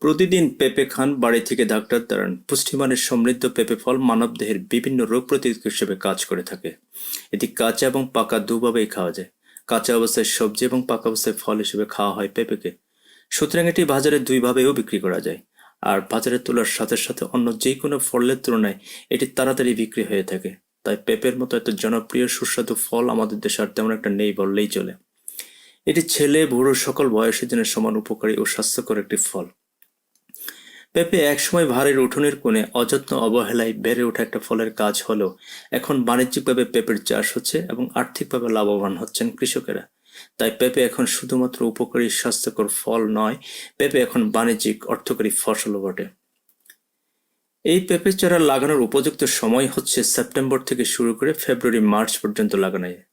প্রতিদিন পেঁপে খান বাড়ি থেকে ডাক্তার তাড়ান পুষ্টিমানের সমৃদ্ধ পেঁপে ফল মানবদেহের বিভিন্ন রোগ প্রতিরোধক হিসেবে কাজ করে থাকে। এটি কাঁচা এবং পাকা দুভাবেই খাওয়া যায়। কাঁচা অবস্থায় সবজি এবং পাকা অবস্থায় ফল হিসেবে খাওয়া হয় পেঁপেকে। সুতরাং এটি বাজারে দুইভাবেও বিক্রি করা যায়। আর বাজারে তোলার সাথে সাথে অন্য যে কোনো ফলের তুলনায় এটি তাড়াতাড়ি বিক্রি হয়ে থাকে। তাই পেঁপের মতো এত জনপ্রিয় সুস্বাদু ফল আমাদের দেশে আর তেমন একটা নেই বললেই চলে। এটি ছেলে, বুড়ো, সকল বয়সের জন্য সমান উপকারী ও স্বাস্থ্যকর একটি ফল। পেঁপে একসময় ভারের উঠোনের কোণে অযত্ন অবহেলায় বেড়ে ওঠা একটা ফলের কাজ হলেও এখন বাণিজ্যিকভাবে পেঁপের চাষ হচ্ছে এবং আর্থিকভাবে লাভবান হচ্ছেন কৃষকেরা। তাই পেঁপে এখন শুধুমাত্র উপকারী, স্বাস্থ্যকর ফল নয়, পেঁপে এখন বাণিজ্যিক, অর্থকরী ফসলও বটে। এই পেঁপে চারা লাগানোর উপযুক্ত সময় হচ্ছে সেপ্টেম্বর থেকে শুরু করে ফেব্রুয়ারি মার্চ পর্যন্ত লাগানো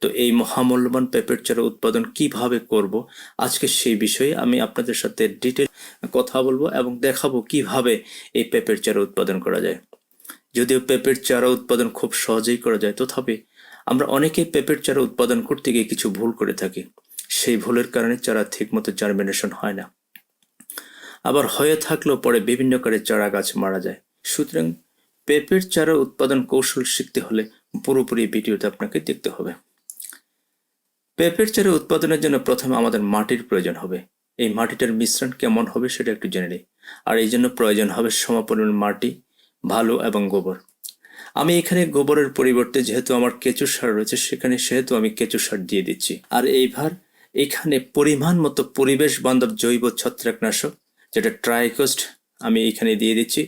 তো এই মহামূল্যবান পেঁপের চারা উৎপাদন কীভাবে করব? আজকে সেই বিষয়ে আমি আপনাদের সাথে ডিটেল কথা বলব এবং দেখাবো কীভাবে এই পেঁপের চারা উৎপাদন করা যায়। যদিও পেঁপের চারা উৎপাদন খুব সহজেই করা যায়, তথাপি আমরা অনেকেই পেঁপের চারা উৎপাদন করতে গিয়ে কিছু ভুল করে থাকি। সেই ভুলের কারণে চারা ঠিকমতো জার্মিনেশন হয় না। আবার হয়ে থাকলেও পরে বিভিন্ন কারে চারা গাছ মারা যায়। সুতরাং পেঁপের চারা উৎপাদন কৌশল শিখতে হলে পুরোপুরি ভিডিওতে আপনাকে দেখতে হবে। পেঁপের চারা উৎপাদনের জন্য প্রথমে আমাদের মাটির প্রয়োজন হবে। এই মাটিটার মিশ্রণ কেমন হবে সেটা একটু জেনে নিই। আর এই জন্য প্রয়োজন হবে সমপরিমাণ মাটি, ভালো এবং গোবর। আমি এখানে গোবরের পরিবর্তে যেহেতু আমার কেঁচু সার রয়েছে, সেখানে সেহেতু আমি কেঁচু সার দিয়ে দিচ্ছি। আর এইবার এখানে পরিমাণ মতো পরিবেশ বান্ধব জৈব ছত্রাকনাশক, যেটা ট্রাইকোস্ট, আমি এখানে দিয়ে দিচ্ছি।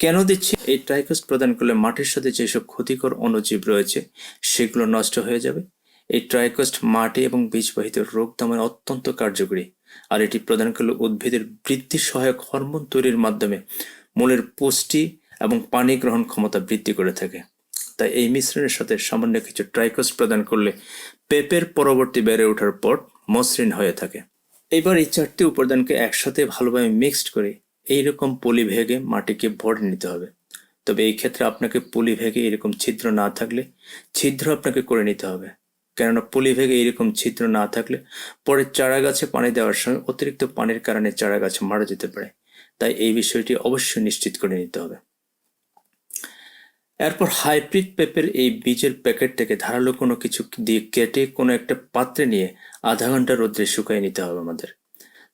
কেন দিচ্ছি? এই ট্রাইকোস্ট প্রদান করলে মাটির সাথে যেসব ক্ষতিকর অণুজীব রয়েছে, সেগুলো নষ্ট হয়ে যাবে। এই ট্রাইকোস্ট মাটি এবং বীজবাহিত রোগ দমনে অত্যন্ত কার্যকরী। আর এটি প্রদান করলে উদ্ভিদের বৃদ্ধি সহায়ক হরমোন তৈরির মাধ্যমে মূলের পুষ্টি এবং পানি গ্রহণ ক্ষমতা বৃদ্ধি করে থাকে। তাই এই মিশ্রণের সাথে সামান্য কিছু ট্রাইকোস্ট প্রদান করলে পেঁপের পরবর্তী বেড়ে ওঠার পর মসৃণ হয়ে থাকে। এবার এই চারটি উপাদানকে একসাথে ভালোভাবে মিক্সড করে এইরকম পলি ভেগে মাটিকে ভরে নিতে হবে। তবে এই ক্ষেত্রে আপনাকে পলি ভেগে এরকম ছিদ্র না থাকলে ছিদ্র আপনাকে করে নিতে হবে। কেননা পলি ভেগে এরকম ছিদ্র না থাকলে পরে চারা গাছে পানি দেওয়ার সময় অতিরিক্ত পানির কারণে চারা গাছ মারা যেতে পারে। তাই এই বিষয়টি অবশ্যই নিশ্চিত করে নিতে হবে। এরপর হাইব্রিড পেপের এই বীজের প্যাকেটটাকে ধারালো কোনো কিছু দিয়ে কেটে কোনো একটা পাত্রে নিয়ে আধা ঘণ্টা রোদ্রে শুকাই নিতে হবে আমাদের।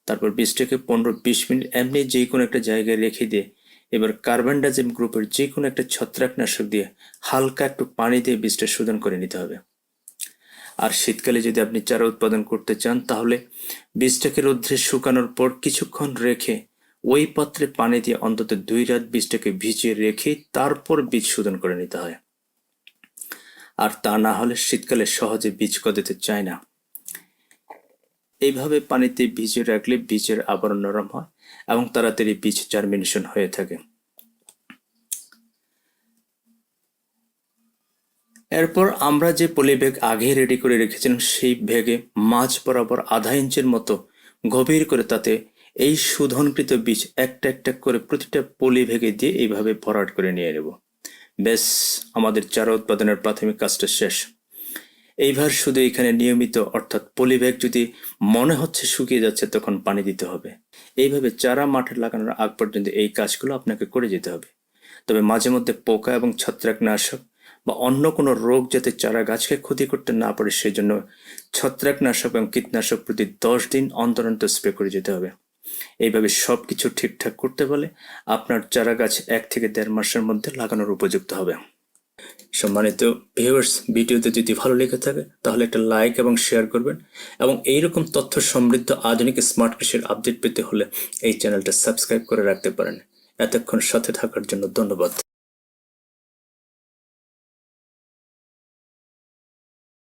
তারপর বীজটাকে পনেরো বিশ মিনিট এমনি যে কোনো একটা জায়গায় রেখে দিয়ে এবার কার্বনডাজিম গ্রুপের যে কোনো একটা ছত্রাকনাশক দিয়ে হালকা একটু পানি দিয়ে বীজটা শোধন করে নিতে হবে। আর শীতকালে যদি আপনি চারা উৎপাদন করতে চান, তাহলে বীজটাকে রৌদ্রে শুকানোর পর কিছুক্ষণ রেখে ওই পাত্রে পানি দিয়ে অন্তত দুই রাত বীজটাকে ভিজিয়ে রেখে তারপর বীজ শোধন করে নিতে হয়। আর তা না হলে শীতকালে সহজে বীজ গজাতে চায় না। এইভাবে পানিতে ভিজিয়ে রাখলে বীজের আবরণ নরম হয় এবং তাড়াতাড়ি বীজ জার্মিনেশন হয়ে থাকে। এরপর আমরা যে পলি ব্যাগ আগে রেডি করে রেখেছিলাম, সেই ব্যাগে মাছ বরাবর আধা ইঞ্চের মতো গভীর করে তাতে এই শোধনকৃত বীজ একটা একটা করে প্রতিটা পলি ভেগে দিয়ে এইভাবে ভরাট করে নিয়ে নেব। বেশ আমাদের চারা উৎপাদনের প্রাথমিক কাজটা শেষ। এইবার শুধু এখানে নিয়মিত অর্থাৎ পলি ব্যাগ যদি মনে হচ্ছে শুকিয়ে যাচ্ছে, তখন পানি দিতে হবে। এইভাবে চারা মাঠে লাগানোর আগ পর্যন্ত এই কাজগুলো আপনাকে করে যেতে হবে। তবে মাঝে মধ্যে পোকা এবং ছত্রাকনাশক বা অন্য কোনো রোগ যাতে চারা গাছকে ক্ষতি করতে না পারে সেই জন্য ছত্রাকনাশক এবং কীটনাশক প্রতি দশ দিন অন্তর অন্তর স্প্রে করে যেতে হবে। এইভাবে সব কিছু ঠিকঠাক করতে পারলে আপনার চারা গাছ এক থেকে দেড় মাসের মধ্যে লাগানোর উপযুক্ত হবে। সম্মানিত ভিউয়ার্স ভিডিওতে যদি ভালো লেগে থাকে, তাহলে একটা লাইক এবং শেয়ার করবেন এবং এইরকম তথ্য সমৃদ্ধ আধুনিক স্মার্ট কৃষির আপডেট পেতে হলে এই চ্যানেলটা সাবস্ক্রাইব করে রাখতে পারেন। এতক্ষণ সাথে থাকার জন্য ধন্যবাদ।